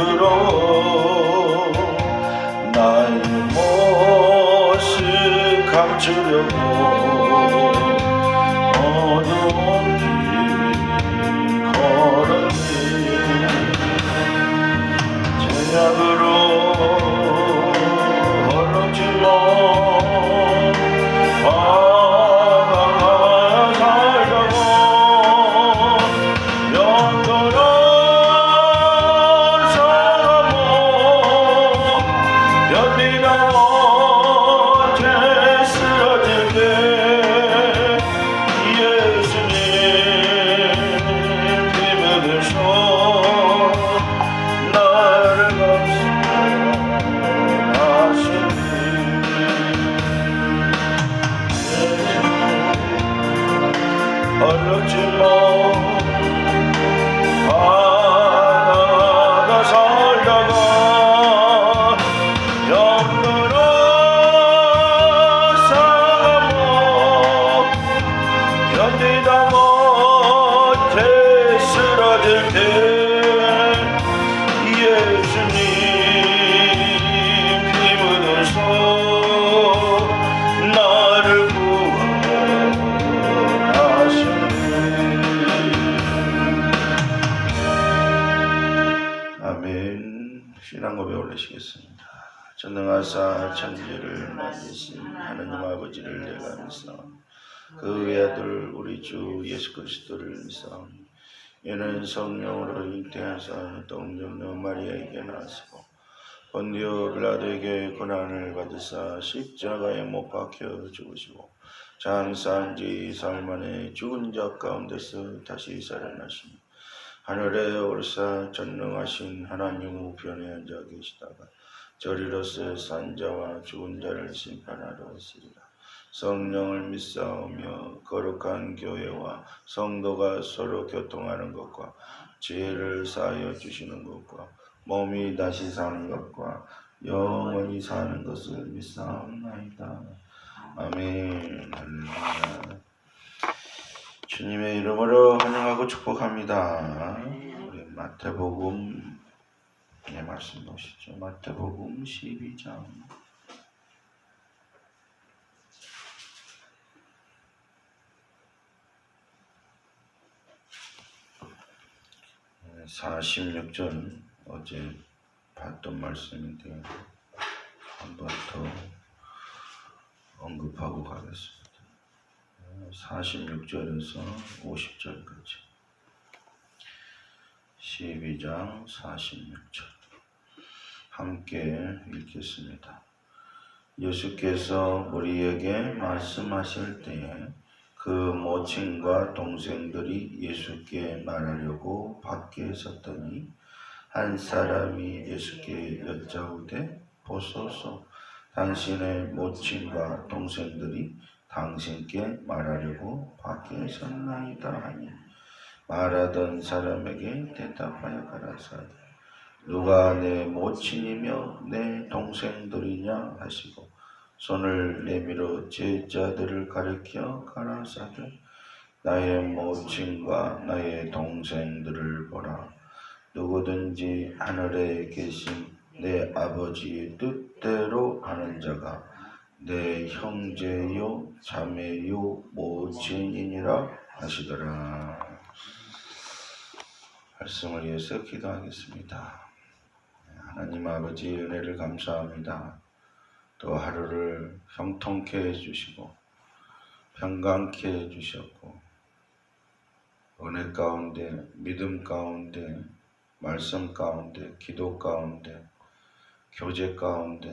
부끄러워 나의 감추려고 감싸 그리스도를 믿사오니 이는 성령으로 잉태하사 동정녀 마리아에게 나시고 본디오 빌라도에게 고난을 받으사 십자가에 못 박혀 죽으시고 장사한 지 사흘 만에 죽은 자 가운데서 다시 살아나시니 하늘에 오르사 전능하신 하나님 우편에 앉아 계시다가 저리로서 산 자와 죽은 자를 심판하러 오시리라 성령을 믿사오며 거룩한 교회와 성도가 서로 교통하는 것과 지혜를 쌓여 주시는 것과 몸이 다시 사는 것과 영원히 사는 것을 믿사옵나이다. 아멘. 할렐루야. 주님의 이름으로 환영하고 축복합니다. 우리 마태복음 의 말씀 보시죠. 마태복음 12장 46절 어제 봤던 말씀인데 한 번 더 언급하고 가겠습니다. 46절에서 50절까지 12장 46절 함께 읽겠습니다. 예수께서 우리에게 말씀하실 때에 그 모친과 동생들이 예수께 말하려고 밖에 섰더니 한 사람이 예수께 여짜오되 보소서. 당신의 모친과 동생들이 당신께 말하려고 밖에 섰나이다 하니 말하던 사람에게 대답하여 가라사대 누가 내 모친이며 내 동생들이냐? 하시고 손을 내밀어 제자들을 가리켜 가라사대 나의 모친과 나의 동생들을 보라. 누구든지 하늘에 계신 내 아버지의 뜻대로 하는 자가 내 형제요 자매요 모친이니라 하시더라. 말씀을 위해서 기도하겠습니다. 하나님 아버지 은혜를 감사합니다 또 하루를 형통케 해주시고 평강케 해주셨고 은혜 가운데 믿음 가운데 말씀 가운데 기도 가운데 교제 가운데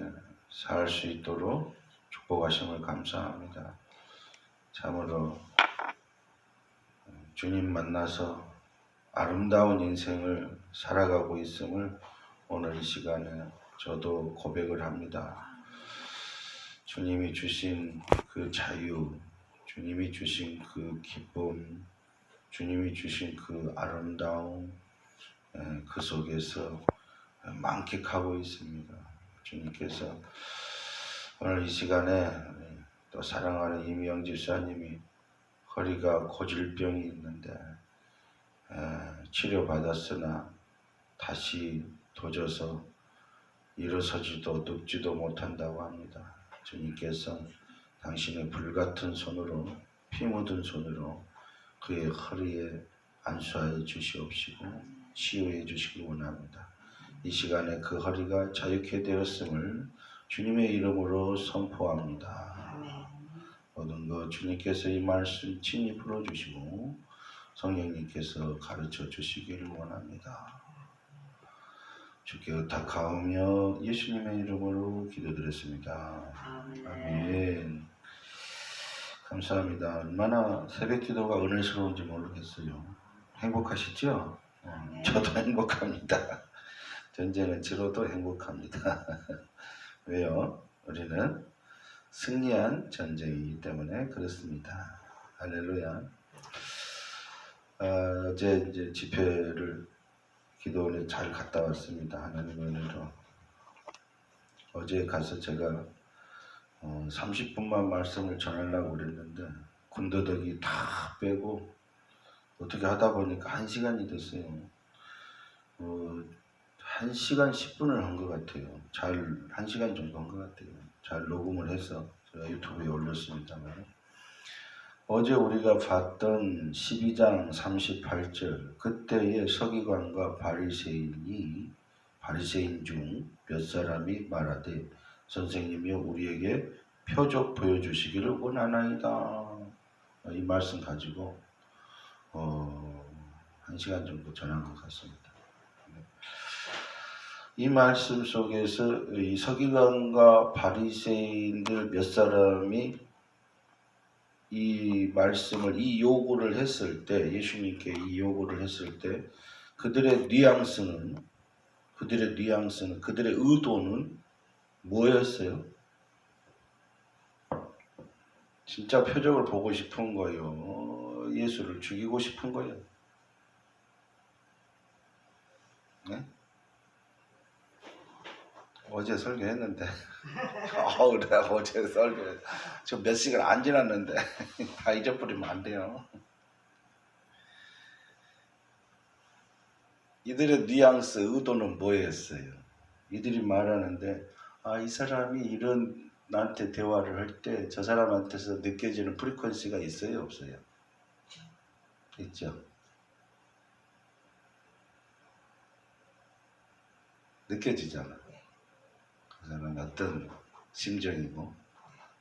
살 수 있도록 축복하심을 감사합니다. 참으로 주님 만나서 아름다운 인생을 살아가고 있음을 오늘 이 시간에 저도 고백을 합니다. 주님이 주신 그 자유, 주님이 주신 그 기쁨, 주님이 주신 그 아름다움, 그 속에서 만끽하고 있습니다. 주님께서 오늘 이 시간에 또 사랑하는 이미영 집사님이 허리가 고질병이 있는데 에, 치료받았으나 다시 도져서 일어서지도 눕지도 못한다고 합니다. 주님께서 당신의 불같은 손으로 피 묻은 손으로 그의 허리에 안수하여 주시옵시고 치유해 주시기 원합니다. 이 시간에 그 허리가 자유케 되었음을 주님의 이름으로 선포합니다. 모든 것 주님께서 이 말씀 친히 풀어주시고 성령님께서 가르쳐 주시기를 원합니다. 주께 의탁하오며 예수님의 이름으로 기도드렸습니다. 아멘. 아멘. 감사합니다. 얼마나 새벽 기도가 은혜스러운지 모르겠어요. 행복하시죠? 어, 저도 행복합니다. 전쟁은 치러도 행복합니다. 왜요? 우리는 승리한 전쟁이기 때문에 그렇습니다. 할렐루야. 아, 어제 이제 집회를 기도원에 잘 갔다 왔습니다. 하나님 은혜로. 어제 가서 제가 어, 30분만 말씀을 전하려고 그랬는데 군더더기 다 빼고 어떻게 하다 보니까 1시간이 됐어요. 어, 1시간 10분을 한 것 같아요. 잘 1시간 정도 한 것 같아요. 잘 녹음을 해서 제가 유튜브에 올렸습니다만 어제 우리가 봤던 12장 38절 그때의 서기관과 바리새인이 바리새인 중 몇 사람이 말하되 선생님이여 우리에게 표적 보여주시기를 원하나이다. 이 말씀 가지고 어, 한 시간 정도 전한 것 같습니다. 이 말씀 속에서 이 서기관과 바리새인들 몇 사람이 이 말씀을 이 요구를 했을 때 예수님께 이 요구를 했을 때 그들의 뉘앙스는 그들의 뉘앙스는 그들의 의도는 뭐였어요? 진짜 표적을 보고 싶은 거예요. 예수를 죽이고 싶은 거예요. 네? 어제 설교했는데, 어우, 내가 어제 설교, 저몇 시간 안 지났는데, 다 잊어버리면 안 돼요. 이들의 뉘앙스, 의도는 뭐였어요? 이들이 말하는데, 아, 이 사람이 이런 나한테 대화를 할 때 저 사람한테서 느껴지는 프리퀀시가 있어요, 없어요? 있죠. 느껴지잖아. 그 사람이 어떤 심정이고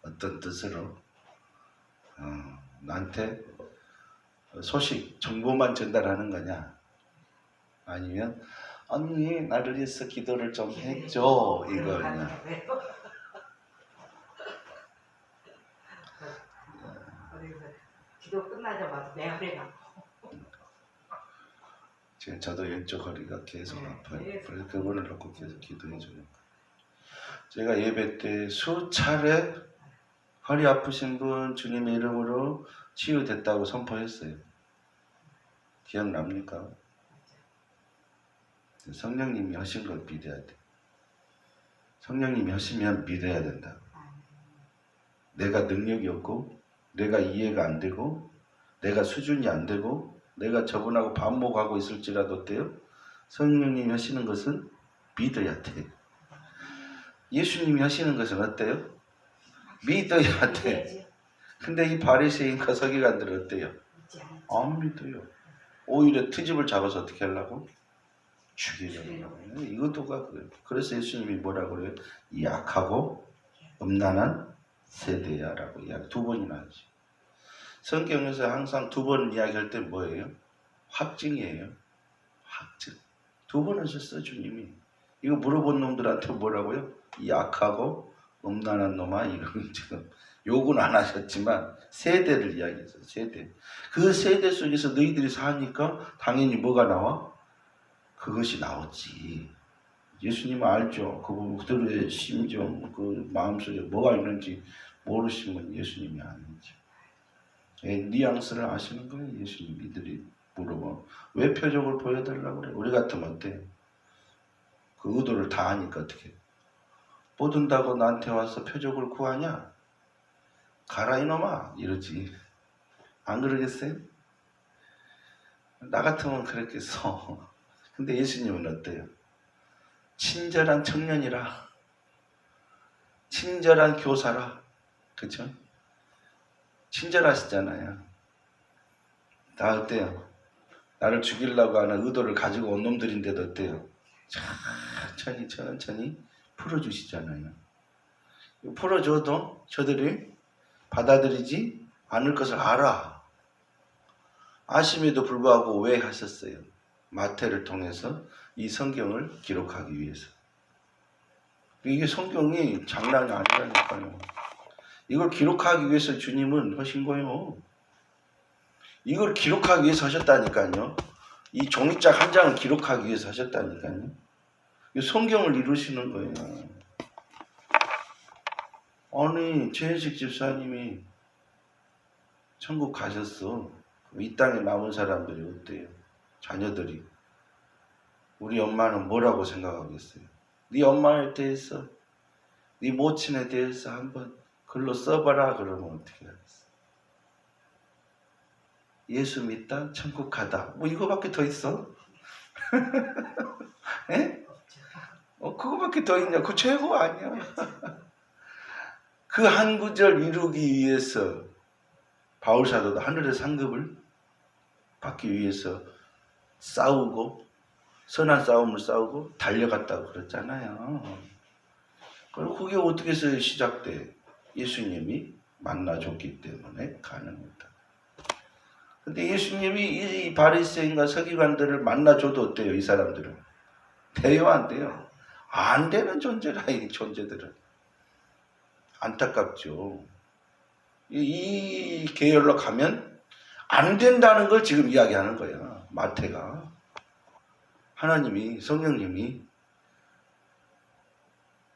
어떤 뜻으로 어, 나한테 소식, 정보만 전달하는 거냐? 아니면 언니 나를 위해서 기도를 좀 해줘 이거냐? 기도 끝나자마자 내 허리가 지금 저도 왼쪽 허리가 계속 네, 아파요. 네. 그래서 그분을 놓고 계속 기도해줘요. 제가 예배 때 수차례 허리 아프신 분 주님의 이름으로 치유됐다고 선포했어요. 기억납니까? 성령님이 하신 걸 믿어야 돼. 성령님이 하시면 믿어야 된다. 내가 능력이 없고, 내가 이해가 안 되고, 내가 수준이 안 되고, 내가 저분하고 반목하고 있을지라도 어때요? 성령님이 하시는 것은 믿어야 돼. 예수님이 하시는 것은 어때요? 믿어야 돼. 근데 이 바리새인과 서기관들은 어때요? 안 믿어요. 오히려 트집을 잡아서 어떻게 하려고? 죽이려고. 이것도가 그래요. 그래서 예수님이 뭐라 그래요? 약하고 음란한 세대야라고 이야기 두 번이나 하죠. 성경에서 항상 두 번 이야기할 때 뭐예요? 확증이에요. 확증. 두번 하셨어 주님이. 이거 물어본 놈들한테 뭐라고요? 약하고 음란한 놈아 이런 지금 욕은 안 하셨지만 세대를 이야기했어요. 세대. 그 세대 속에서 너희들이 사니까 당연히 뭐가 나와? 그것이 나왔지. 예수님은 알죠. 그들의 심정, 그 마음속에 뭐가 있는지 모르시면 예수님이 아니죠. 예, 뉘앙스를 아시는 거예요. 예수님 이들이 물어봐. 왜 표적을 보여달라고 그래? 우리 같으면 어때? 그 의도를 다 아니까 어떻게 못 온다고 나한테 와서 표적을 구하냐? 가라 이놈아 이러지 안 그러겠어요? 나 같으면 그랬겠어 근데 예수님은 어때요? 친절한 청년이라 친절한 교사라 그죠? 친절하시잖아요 다 어때요? 나를 죽이려고 하는 의도를 가지고 온 놈들인데도 어때요? 천천히 천천히 풀어주시잖아요. 풀어줘도 저들이 받아들이지 않을 것을 알아. 아심에도 불구하고 왜 하셨어요? 마태를 통해서 이 성경을 기록하기 위해서. 이게 성경이 장난이 아니라니까요. 이걸 기록하기 위해서 주님은 하신 거예요. 이걸 기록하기 위해서 하셨다니까요. 이 종이짝 한 장을 기록하기 위해서 하셨다니까요. 이 성경을 이루시는 거예요. 아니 최현식 집사님이 천국 가셨어. 이 땅에 남은 사람들이 어때요? 자녀들이 우리 엄마는 뭐라고 생각하겠어요? 네 엄마에 대해서 네 모친에 대해서 한번 글로 써봐라 그러면 어떻게 하겠어? 예수 믿다 천국 가다 뭐 이거밖에 더 있어? 에? 어 그거밖에 더 있냐? 그 최고 아니야? 그 한 구절 이루기 위해서 바울 사도도 하늘의 상급을 받기 위해서 싸우고 선한 싸움을 싸우고 달려갔다고 그랬잖아요. 그리고 그게 어떻게 해서 시작돼? 예수님이 만나줬기 때문에 가능했다. 근데 예수님이 이 바리새인과 서기관들을 만나줘도 어때요? 이 사람들은 돼요, 안 돼요? 안 되는 존재라 이 존재들은 안타깝죠. 이, 이 계열로 가면 안 된다는 걸 지금 이야기하는 거야. 마태가 하나님이 성령님이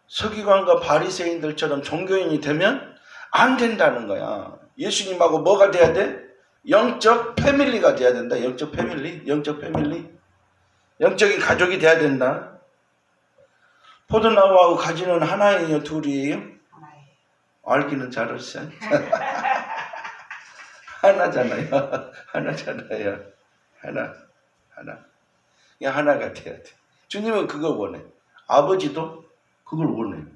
서기관과 바리새인들처럼 종교인이 되면 안 된다는 거야. 예수님하고 뭐가 돼야 돼? 영적 패밀리가 돼야 된다. 영적 패밀리, 영적 패밀리, 영적인 가족이 돼야 된다. 포도나무하고 가지는 하나예요, 둘이에요? 알기는 잘하시죠. 하나잖아요. 하나잖아요. 하나, 하나. 이 하나가 돼야 돼. 주님은 그걸 원해. 아버지도 그걸 원해요.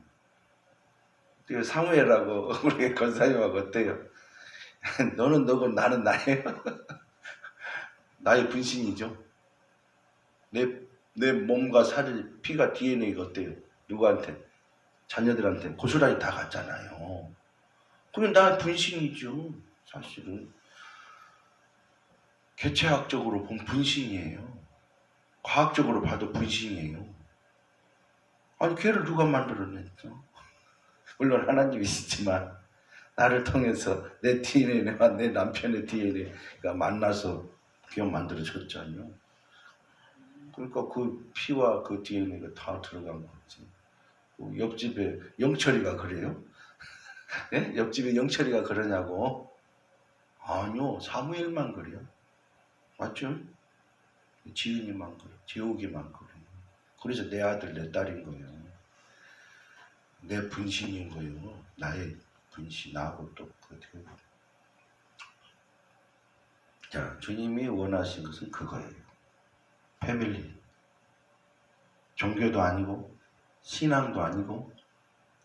그 사무엘하고 우리 권사님하고 어때요? 너는 너고 나는 나예요. 나의 분신이죠. 내, 내 몸과 살이, 피가 DNA가 어때요? 누구한테? 자녀들한테 고스란히 다 갔잖아요. 그게 나 분신이죠. 사실은. 개체학적으로 본 분신이에요. 과학적으로 봐도 분신이에요. 아니, 걔를 누가 만들어냈어? 물론 하나님이시지만, 나를 통해서 내 DNA와 내 남편의 DNA가 만나서 기억 만들어졌잖아요. 그러니까 그 피와 그 DNA가 다 들어간. 그 옆집에 영철이가 그래요? 예? 옆집에 영철이가 그러냐고? 아니요, 사무엘만 그래요. 맞죠? 지은이만 그래, 재욱이만 그래. 그래서 내 아들, 내 딸인 거예요. 내 분신인 거예요. 나의 분신, 나하고 또 그렇게. 자, 주님이 원하신 것은 그거예요. 패밀리. 종교도 아니고, 신앙도 아니고,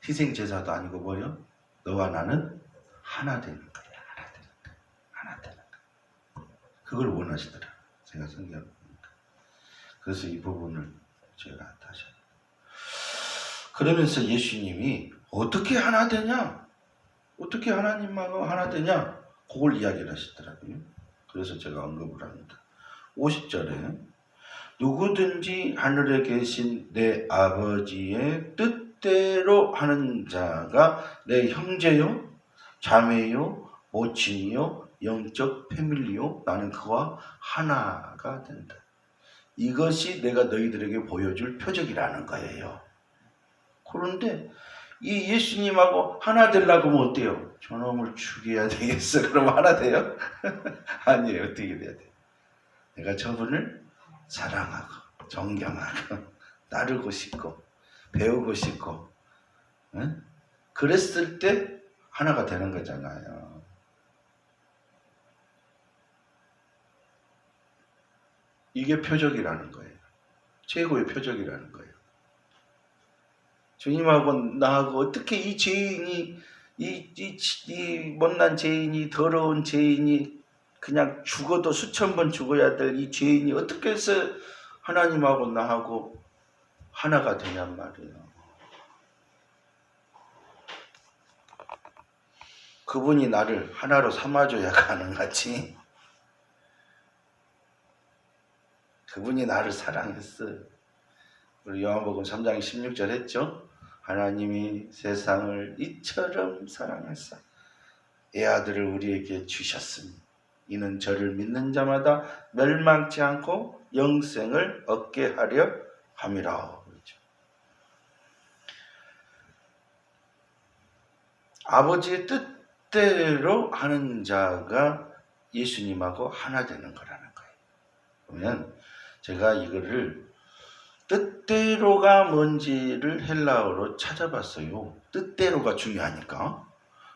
희생 제사도 아니고, 뭐요? 너와 나는 하나 되는 거야. 하나 되는 거야. 하나 되는 거야. 그걸 원하시더라. 제가 성경 보니까. 그래서 이 부분을 제가 다시. 그러면서 예수님이 어떻게 하나 되냐? 어떻게 하나님하고 하나 되냐? 그걸 이야기를 하시더라고요. 그래서 제가 언급을 합니다. 50절에 누구든지 하늘에 계신 내 아버지의 뜻대로 하는 자가 내 형제요, 자매요, 모친이요, 영적 패밀리요, 나는 그와 하나가 된다. 이것이 내가 너희들에게 보여줄 표적이라는 거예요. 그런데 이 예수님하고 하나 되려고 하면 어때요? 저놈을 죽여야 되겠어. 그럼 하나 돼요? 아니에요. 어떻게 돼야 돼? 내가 저분을 사랑하고 존경하고 나르고 싶고 배우고 싶고 응? 그랬을 때 하나가 되는 거잖아요. 이게 표적이라는 거예요. 최고의 표적이라는 거예요. 주님하고 나하고 어떻게 이 죄인이 이, 이, 이 못난 죄인이 더러운 죄인이 그냥 죽어도 수천 번 죽어야 될 이 죄인이 어떻게 해서 하나님하고 나하고 하나가 되냔 말이에요. 그분이 나를 하나로 삼아줘야 가능하지. 그분이 나를 사랑했어요. 우리 요한복음 3장 16절 했죠? 하나님이 세상을 이처럼 사랑했어. 애 아들을 우리에게 주셨으니 이는 저를 믿는 자마다 멸망치 않고 영생을 얻게 하려 함이라. 그렇죠. 아버지의 뜻대로 하는 자가 예수님하고 하나 되는 거라는 거예요. 그러면 제가 이거를 뜻대로가 뭔지를 헬라어로 찾아봤어요. 뜻대로가 중요하니까.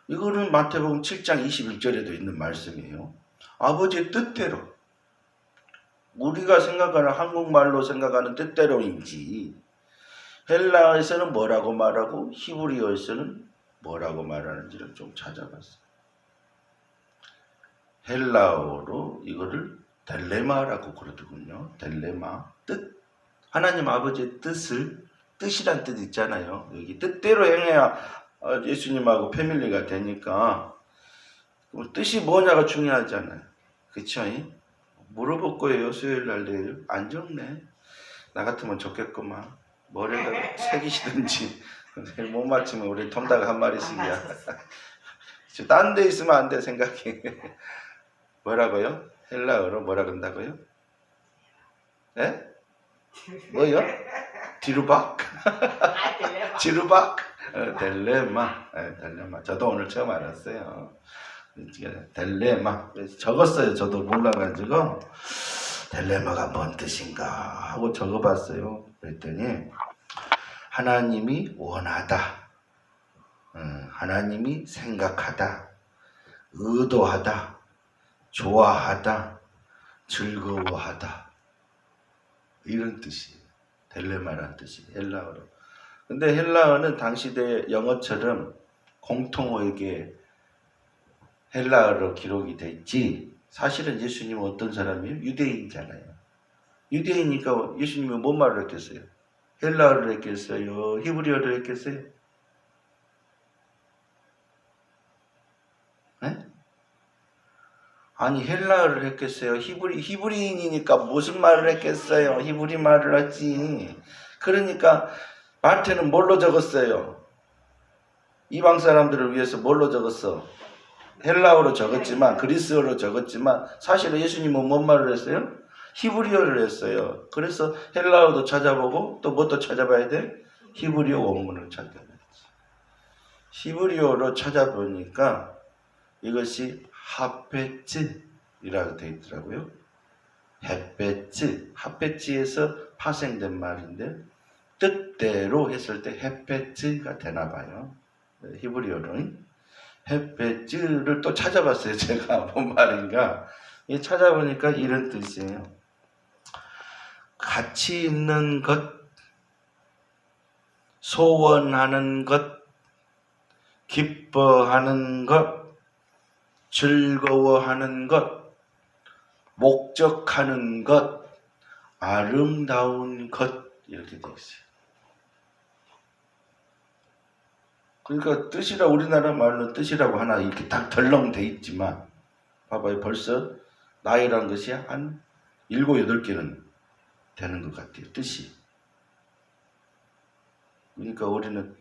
이거는 마태복음 7장 21절에도 있는 말씀이에요. 아버지의 뜻대로. 우리가 생각하는 한국말로 생각하는 뜻대로인지 헬라어에서는 뭐라고 말하고 히브리어에서는 뭐라고 말하는지를 좀 찾아봤어요. 헬라어로 이거를 델레마라고 그러더군요. 델레마. 뜻. 하나님 아버지의 뜻을 뜻이란 뜻 있잖아요. 여기 뜻대로 행해야 어, 예수님하고 패밀리가 되니까 뜻이 뭐냐가 중요하잖아요. 그쵸? 물어볼 거예요. 수요일 날 내일. 안 적네. 나 같으면 적겠구만. 머리에다 새기시든지. 내일 못 맞추면 우리 통닭 한 마리씩이야. 딴 데 있으면 안 돼 생각이. 뭐라고요? 헬라어로 뭐라 그런다고요? 예? 뭐요? 디루박? 아. 지루박? 어, 델레마. 예, 델레마. 저도 오늘 처음 알았어요. 델레마. 적었어요. 저도 몰라가지고 델레마가 뭔 뜻인가 하고 적어봤어요. 그랬더니 하나님이 원하다. 음, 하나님이 생각하다. 의도하다. 좋아하다. 즐거워하다. 이런 뜻이에요. 델레마라는 뜻이 헬라어로. 근데 헬라어는 당시대 영어처럼 공통어에게 헬라어로 기록이 됐지. 사실은 예수님은 어떤 사람이에요? 유대인이잖아요. 유대인이니까 예수님은 뭔 말을 했겠어요? 헬라어를 했겠어요? 히브리어를 했겠어요? 네? 아니 헬라어를 했겠어요? 히브리 히브리인이니까 무슨 말을 했겠어요? 히브리 말을 하지. 그러니까 마태는 뭘로 적었어요? 이방 사람들을 위해서 뭘로 적었어? 헬라어로 적었지만 그리스어로 적었지만 사실은 예수님은 뭔 말을 했어요? 히브리어를 했어요. 그래서 헬라어도 찾아보고 또뭐또 찾아봐야 돼? 히브리어 원문을 찾아봐야지. 히브리어로 찾아보니까 이것이 하페츠이라고 되어 있더라고요. 햇베츠, 하페츠에서 파생된 말인데 뜻대로 했을 때 햇베츠가 되나 봐요. 히브리어로는 햇베츠를 또 찾아봤어요. 제가 뭔 말인가. 이 찾아보니까 이런 뜻이에요. 가치 있는 것, 소원하는 것, 기뻐하는 것, 즐거워하는 것, 목적하는 것, 아름다운 것 이렇게 되어 있어요. 그러니까 뜻이라 우리나라 말로 뜻이라고 하나 이렇게 딱 덜렁 돼 있지만 봐봐요 벌써 나이란 것이 한 일곱 여덟 개는 되는 것 같아요 뜻이. 그러니까 우리는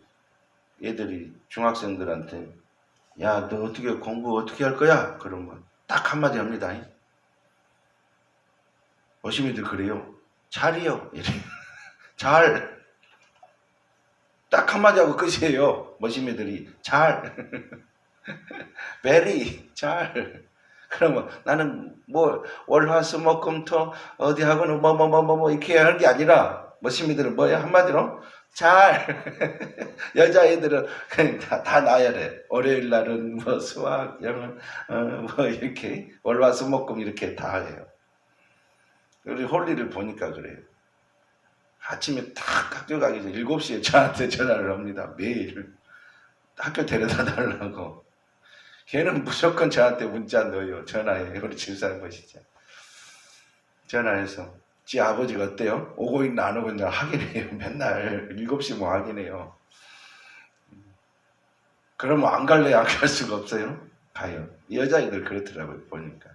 애들이 중학생들한테 야, 너 어떻게 공부 어떻게 할 거야? 그러면 딱 한마디 합니다. 어시미들 그래요. 잘이요. 이래. 잘. 딱 한마디 하고 끝이에요. 머시미들이 잘. 베리 잘. 그러면 나는 뭐 월화수목금토 어디 하고는 뭐 뭐 뭐 뭐 뭐 이렇게 하는 게 아니라 머시미들은 뭐야 한마디로? 잘. 여자애들은 그냥 다, 다 나열해 월요일 날은 뭐 수학 영어 어, 뭐 이렇게 월화수목금 이렇게 다 해요. 우리 홀리를 보니까 그래요. 아침에 딱 학교 가기 전에 7시에 저한테 전화를 합니다. 매일 학교 데려다 달라고 걔는 무조건 저한테 문자 넣어요 전화해 우리 집사람 보시죠 전화해서 지 아버지가 어때요? 오고 있나 안 오고 있나 확인해요. 맨날 7시 뭐 확인해요. 그러면 안 갈래 안갈 수가 없어요. 가요. 여자애들 그렇더라고요. 보니까.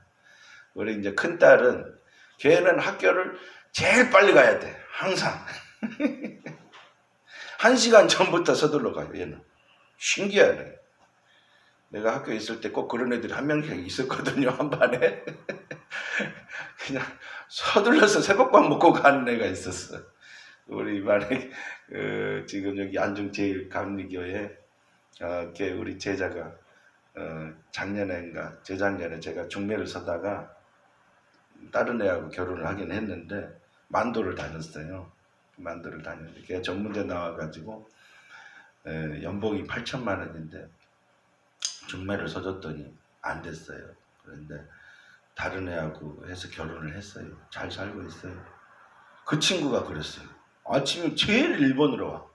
우리 이제 큰 딸은 걔는 학교를 제일 빨리 가야 돼. 항상. 한 시간 전부터 서둘러 가요. 얘는. 신기하네. 내가 학교에 있을 때 꼭 그런 애들이 한 명씩 있었거든요. 한 반에. 그냥 서둘러서 새벽밥 먹고 가는 애가 있었어. 우리 반에 그 지금 여기 안중 제일 감리교회 어, 걔 우리 제자가 어, 작년에인가 재작년에 제가 중매를 서다가 다른 애하고 결혼을 하긴 했는데 만도를 다녔어요. 만도를 다녔는데 걔 전문대 나와가지고 에, 연봉이 8천만 원인데 중매를 서줬더니 안 됐어요. 그런데 다른 애하고 해서 결혼을 했어요. 잘 살고 있어요. 그 친구가 그랬어요. 아침에 제일 일본으로 와.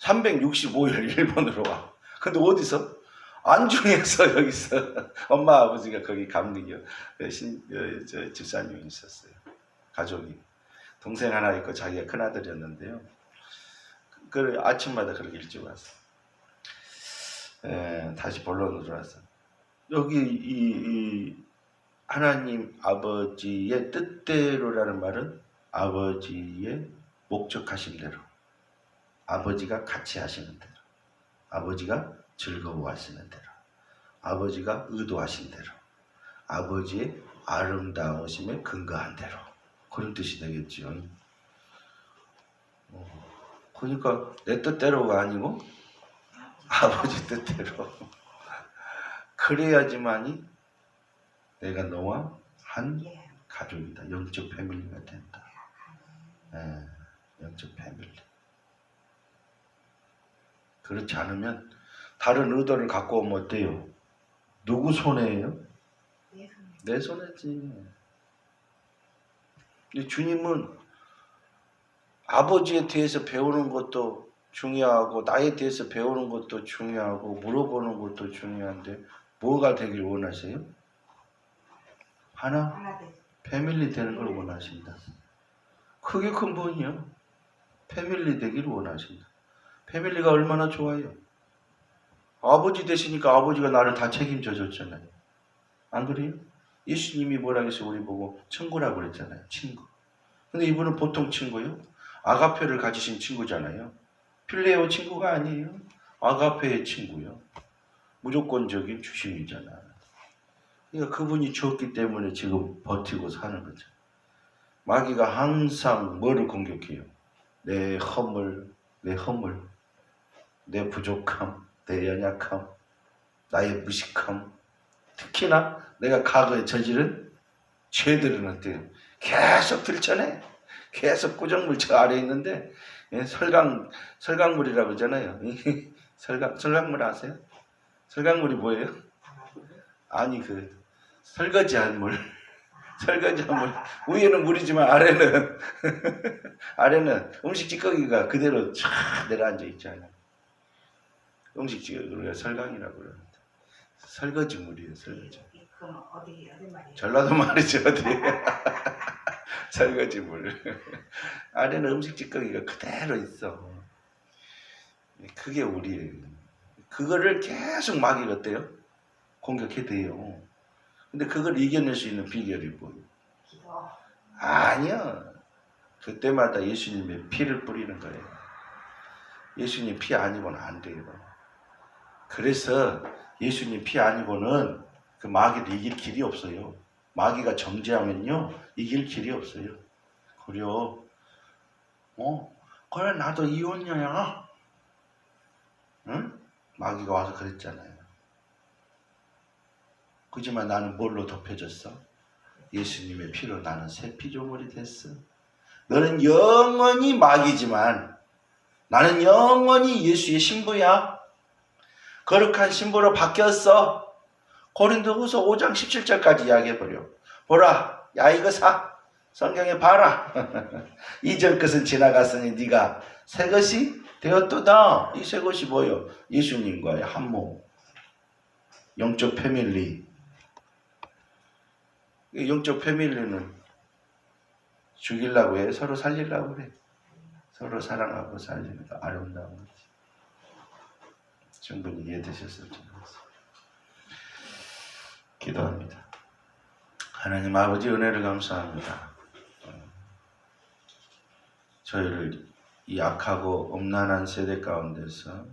365일 일본으로 와. 근데 어디서? 안중에서 여기서 엄마 아버지가 거기 감리교 신, 집사님이 있었어요. 가족이. 동생 하나 있고 자기가 큰 아들이었는데요. 그 아침마다 그렇게 일찍 왔어. 에, 다시 본론으로 들어왔어. 여기 이, 이 하나님 아버지의 뜻대로라는 말은 아버지의 목적하신 대로 아버지가 같이 하시는 대로 아버지가 즐거워하시는 대로 아버지가 의도하신 대로 아버지의 아름다우심에 근거한 대로 그런 뜻이 되겠죠. 어, 그러니까 내 뜻대로가 아니고 아버지 뜻대로 그래야지만이 내가 너와 한 예. 가족이다. 영적 패밀리가 된다. 예, 영적 패밀리. 그렇지 않으면 다른 의도를 갖고 오면 어때요? 누구 손해예요? 예. 내 손해지. 근데 주님은 아버지에 대해서 배우는 것도 중요하고 나에 대해서 배우는 것도 중요하고 물어보는 것도 중요한데 뭐가 되길 원하세요? 하나. 패밀리 되는 걸 원하신다. 그게 근본이요. 패밀리 되기를 원하신다. 패밀리가 얼마나 좋아요. 아버지 되시니까 아버지가 나를 다 책임져 줬잖아요. 안 그래요? 예수님이 뭐라 그랬어요? 우리 보고 친구라고 그랬잖아요. 친구. 근데 이분은 보통 친구요. 아가페를 가지신 친구잖아요. 필레오 친구가 아니에요. 아가페의 친구요. 무조건적인 주심이잖아. 그러니까 그분이 주었기 때문에 지금 버티고 사는 거죠. 마귀가 항상 뭐를 공격해요? 내 허물, 내 허물, 내 부족함, 내 연약함, 나의 무식함, 특히나 내가 과거에 저지른 죄들은 어때요? 계속 들춰내. 계속 꾸정물 저 아래 있는데 예, 설강 설강물이라고 그러잖아요. 설강 설강물 아세요? 설강물이 뭐예요? 아니 그 설거지한 물 설거지한 물 위에는 물이지만 아래는 아래는 음식 찌꺼기가 그대로 쫙 내려앉아 있잖아요 음식 찌꺼기 우리가 설강이라고 그러는데 설거지 물이에요 설거지? 전라도 말이죠 어디 설거지 물. 아래는 음식 찌꺼기가 그대로 있어. 그게 우리예요. 그거를 계속 마귀가 어때요? 공격해 돼요. 근데 그걸 이겨낼 수 있는 비결이 뭐예요? 아니요 그때마다 예수님의 피를 뿌리는 거예요. 예수님 피 아니고는 안 돼요. 그래서 예수님 피 아니고는 그 마귀를 이길 길이 없어요 마귀가 정죄하면요 이길 길이 없어요 그래요 어 그래 나도 이혼녀야 응? 마귀가 와서 그랬잖아요 그지만 나는 뭘로 덮여졌어? 예수님의 피로 나는 새 피조물이 됐어 너는 영원히 마귀지만 나는 영원히 예수의 신부야. 거룩한 신부로 바뀌었어. 고린도후서 5장 17절까지 이야기해버려. 보라, 야 이거 사. 성경에 봐라. 이전 것은 지나갔으니 네가 새 것이 되었도다. 이 새 것이 뭐요? 예수님과의 한 몸. 영적 패밀리. 이 영적 패밀리는 죽이려고 해. 서로 살리려고 그래. 서로 사랑하고 살리는 거 아름다운 거지. 충분히 이해되셨을지 모르겠어요. 기도합니다. 하나님 아버지 은혜를 감사합니다. 저희를 이 악하고 엄난한 세대 가운데서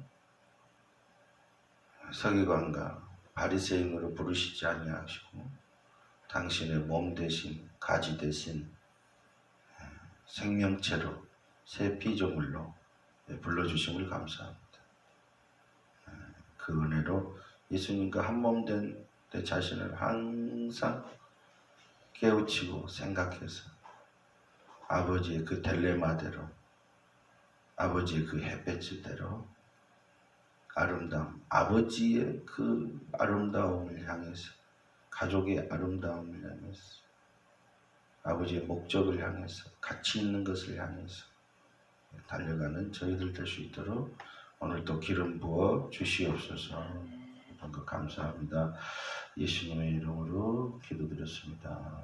서기관과 바리새인으로 부르시지 아니하시고 당신의 몸 대신 가지 대신 생명체로 새 피조물로 불러주심을 감사합니다. 그 은혜로 예수님과 한 몸 된 내 자신을 항상 깨우치고 생각해서 아버지의 그 델레마대로 아버지의 그 햇볕대로 아름다움 아버지의 그 아름다움을 향해서 가족의 아름다움을 향해서 아버지의 목적을 향해서 가치 있는 것을 향해서 달려가는 저희들 될 수 있도록 오늘도 기름 부어 주시옵소서 한것 감사합니다. 예수님의 이름으로 기도드렸습니다.